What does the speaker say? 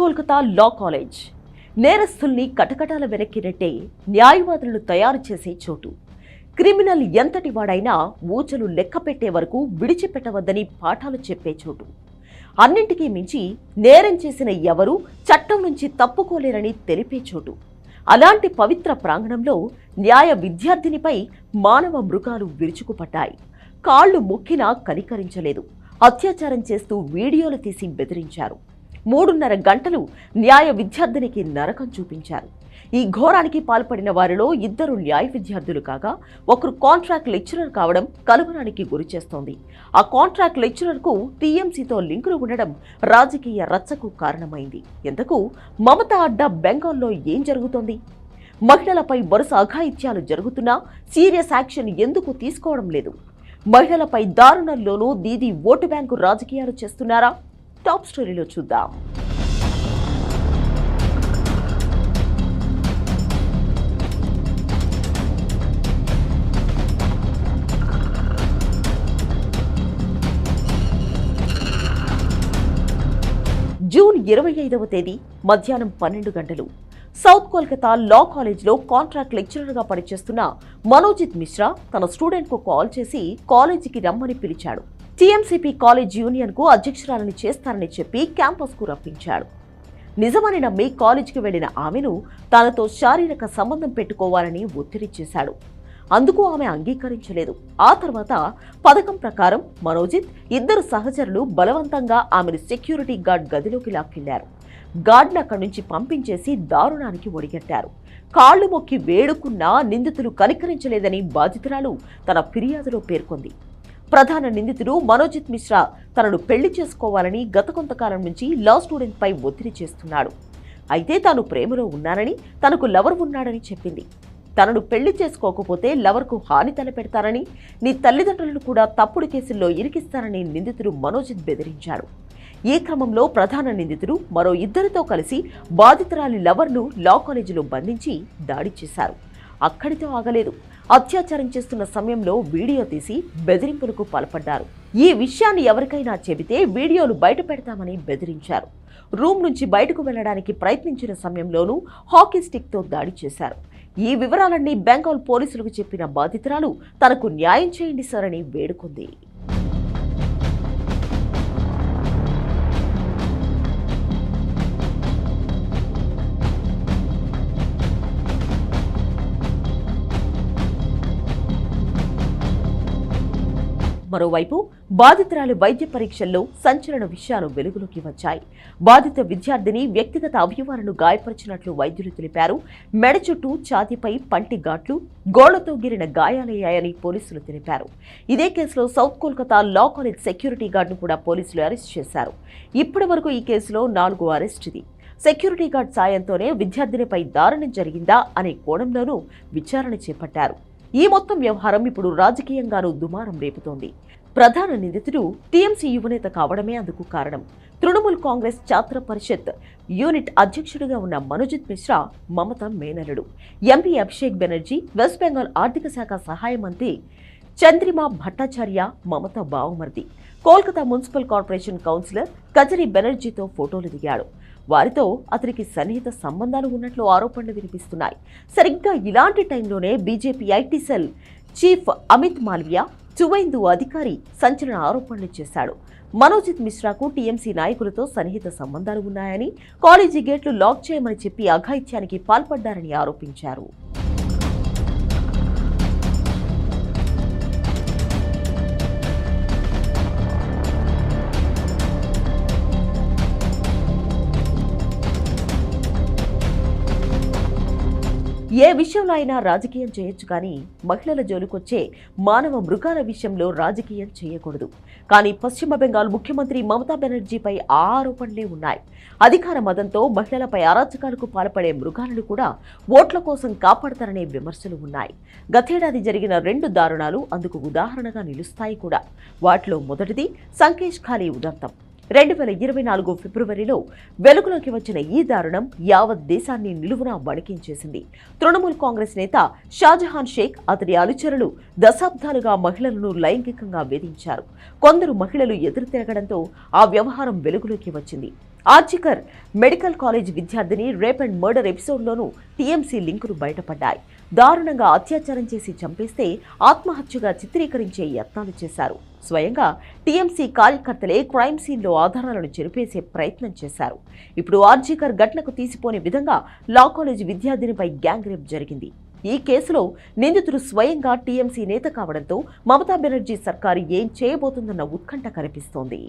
Kolkata law college. నేరస్తుల్ని కటకటాల వెనక్కి నెట్టే న్యాయవాదులను తయారు చేసే చోటు. క్రిమినల్ ఎంతటి వాడైనా ఊచలు లెక్క పెట్టే వరకు విడిచిపెట్టవద్దని పాఠాలు చెప్పే చోటు. అన్నింటికీ మించి నేరం చేసిన ఎవరూ చట్టం నుంచి తప్పుకోలేరని తెలిపే చోటు. అలాంటి పవిత్ర ప్రాంగణంలో న్యాయ విద్యార్థినిపై మానవ మృగాలు విరుచుకుపడ్డాయి. కాళ్ళు మొక్కినా కనికరించలేదు. అత్యాచారం చేస్తూ వీడియోలు తీసి బెదిరించారు. మూడున్నర గంటలు న్యాయ విద్యార్థినికి నరకం చూపించారు. ఈ ఘోరానికి పాల్పడిన వారిలో ఇద్దరు న్యాయ విద్యార్థులు కాగా ఒకరు కాంట్రాక్ట్ లెక్చరర్ కావడం కలవరానికి గురిచేస్తోంది ఆ కాంట్రాక్ట్ లెక్చరర్కు టీఎంసీతో లింకులు ఉండడం రాజకీయ రచ్చకు కారణమైంది. ఎంతకు మమత అడ్డా బెంగాల్లో ఏం జరుగుతోంది? మహిళలపై వరుస అఘాయిత్యాలు జరుగుతున్నా సీరియస్ యాక్షన్ ఎందుకు తీసుకోవడం లేదు? మహిళలపై దారుణంలోనూ దీది ఓటు బ్యాంకు రాజకీయాలు చేస్తున్నారా? టాప్ స్టోరీలో చూద్దాం. జూన్ ఇరవై ఐదవ తేదీ మధ్యాహ్నం పన్నెండు గంటలు. సౌత్ కోల్కతా లా కాలేజ్లో కాంట్రాక్ట్ లెక్చరర్గా పనిచేస్తున్న మనోజిత్ మిశ్రా తన స్టూడెంట్కు కాల్ చేసి కాలేజీకి రమ్మని పిలిచాడు. టీఎంసీపీ కాలేజ్ యూనియన్కు అధ్యక్షురాలని చేస్తారని చెప్పి క్యాంపస్కు రప్పించాడు. నిజమని నమ్మి కాలేజీకి వెళ్ళిన ఆమెను తనతో శారీరక సంబంధం పెట్టుకోవాలని ఒత్తిడి చేశాడు. అందుకు ఆమె అంగీకరించలేదు. ఆ తర్వాత పథకం ప్రకారం మనోజిత్ ఇద్దరు సహచరులు బలవంతంగా ఆమెను సెక్యూరిటీ గార్డ్ గదిలోకి లాక్కెళ్ళారు. గార్డ్ను అక్కడి నుంచి పంపించేసి దారుణానికి ఒడిగట్టారు. కాళ్ళు మొక్కి వేడుకున్నా నిందితులు కనికరించలేదని బాధితురాలు తన ఫిర్యాదులో పేర్కొంది. ప్రధాన నిందితుడు మనోజిత్ మిశ్రా తనను పెళ్ళి చేసుకోవాలని గత కొంతకాలం నుంచి లా స్టూడెంట్ పై ఒత్తిడి చేస్తున్నాడు. అయితే తాను ప్రేమలో ఉన్నానని తనకు లవర్ ఉన్నాడని చెప్పింది. తనను పెళ్ళి చేసుకోకపోతే లవర్కు హాని తలపెడతానని నీ తల్లిదండ్రులను కూడా తప్పుడు కేసుల్లో ఇరికిస్తారని నిందితుడు మనోజిత్ బెదిరించాడు. ఈ క్రమంలో ప్రధాన నిందితుడు మరో ఇద్దరితో కలిసి బాధితురాలి లవర్ను లా కాలేజీలో బంధించి దాడి చేశారు. అక్కడితో ఆగలేదు. అత్యాచారం చేస్తున్న సమయంలో వీడియో తీసి బెదిరింపులకు పాల్పడ్డారు. ఈ విషయాన్ని ఎవరికైనా చెబితే వీడియోలు బయట పెడతామని బెదిరించారు. రూమ్ నుంచి బయటకు వెళ్ళడానికి ప్రయత్నించిన సమయంలోనూ హాకీ స్టిక్తో దాడి చేశారు. ఈ వివరాలన్నీ బెంగాల్ పోలీసులకు చెప్పిన బాధితురాలు తనకు న్యాయం చేయండి సార్ అని వేడుకుంది. మరోవైపు బాధితురాలి వైద్య పరీక్షల్లో సంచలన విషయాలు వెలుగులోకి వచ్చాయి. బాధిత విద్యార్థిని వ్యక్తిగత అవయవాలను గాయపరిచినట్లు వైద్యులు తెలిపారు. మెడ చుట్టూ ఛాతీపై పంటి ఘాట్లు గోళ్ళతో గిరిన గాయాలయ్యాయని పోలీసులు తెలిపారు. ఇదే కేసులో south Kolkata law college security గార్డును కూడా పోలీసులు అరెస్ట్ చేశారు. ఇప్పటి వరకు ఈ కేసులో నాలుగు అరెస్ట్ ఇది సెక్యూరిటీ గార్డ్ సాయంతోనే విద్యార్థినిపై దారుణం జరిగిందా అనే కోణంలోనూ విచారణ చేపట్టారు. ఈ మొత్తం వ్యవహారం ఇప్పుడు రాజకీయంగానూ దుమారం రేపుతోంది. ప్రధాన నిందితుడు టీఎంసీ యువనేత కావడమే అందుకు కారణం. తృణమూల్ కాంగ్రెస్ ఛాత్ర పరిషత్ యూనిట్ అధ్యక్షుడిగా ఉన్న మనోజిత్ మిశ్రా మమత మేనలుడు ఎంపీ అభిషేక్ బెనర్జీ వెస్ట్ బెంగాల్ ఆర్థిక శాఖ సహాయ మంత్రి Chandrima Bhattacharya Mamata బావుమర్ది. Kolkata municipal corporation councillor Kajari బెనర్జీతో ఫోటోలు దిగాడు. వారితో అతనికి సన్నిహిత సంబంధాలు ఉన్నట్లు ఆరోపణలు వినిపిస్తున్నాయి. సరిగ్గా ఇలాంటి టైంలోనే BJP IT cell chief Amit Malviya Suvendu Adhikari సంచలన ఆరోపణలు చేశాడు. మనోజిత్ మిశ్రాకు టీఎంసీ నాయకులతో సన్నిహిత సంబంధాలు ఉన్నాయని కాలేజీ గేట్లు లాక్ చేయమని చెప్పి అఘాయిత్యానికి పాల్పడ్డారని ఆరోపించారు. ఏ విషయంలో అయినా రాజకీయం చేయొచ్చు కానీ మహిళల జోలికొచ్చే మానవ మృగాల విషయంలో రాజకీయం చేయకూడదు. కానీ పశ్చిమ బెంగాల్ ముఖ్యమంత్రి మమతా బెనర్జీపై ఆరోపణలే ఉన్నాయి. అధికార మదంతో మహిళలపై అరాచకాలకు పాల్పడే మృగాలను కూడా ఓట్ల కోసం కాపాడతారనే విమర్శలు ఉన్నాయి. గతేడాది జరిగిన రెండు దారుణాలు అందుకు ఉదాహరణగా నిలుస్తాయి కూడా. వాటిలో మొదటిది సంకేష్ ఖాళీ ఉదంతం. రెండు వేల ఇరవై నాలుగు ఫిబ్రవరిలో వెలుగులోకి వచ్చిన ఈ దారుణం యావత్ దేశాన్ని నిలువునా వణికించేసింది. తృణమూల్ కాంగ్రెస్ నేత షాజహాన్ షేక్ అతడి అనుచరులు దశాబ్దాలుగా మహిళలను లైంగికంగా వేధించారు. కొందరు మహిళలు ఎదురు తిరగడంతో ఆ వ్యవహారం వెలుగులోకి వచ్చింది. ఆర్జికర్ మెడికల్ కాలేజ్ విద్యార్థిని రేప్ అండ్ మర్డర్ ఎపిసోడ్లోనూ టీఎంసీ లింకులు బయటపడ్డాయి. దారుణంగా అత్యాచారం చేసి చంపేస్తే ఆత్మహత్యగా చిత్రీకరించే యత్నాలు చేశారు. స్వయంగా టీఎంసీ కార్యకర్తలే క్రైమ్ సీన్లో ఆధారాలను చెరిపేసే ప్రయత్నం చేశారు. ఇప్పుడు ఆర్జీకర్ ఘటనకు తీసిపోని విధంగా లా కాలేజ్ విద్యార్థినిపై గ్యాంగ్ రేప్ జరిగింది. ఈ కేసులో నిందితుడు స్వయంగా టీఎంసీ నేత కావడంతో మమతా బెనర్జీ సర్కారు ఏం చేయబోతుందన్న ఉత్కంఠ కనిపిస్తోంది.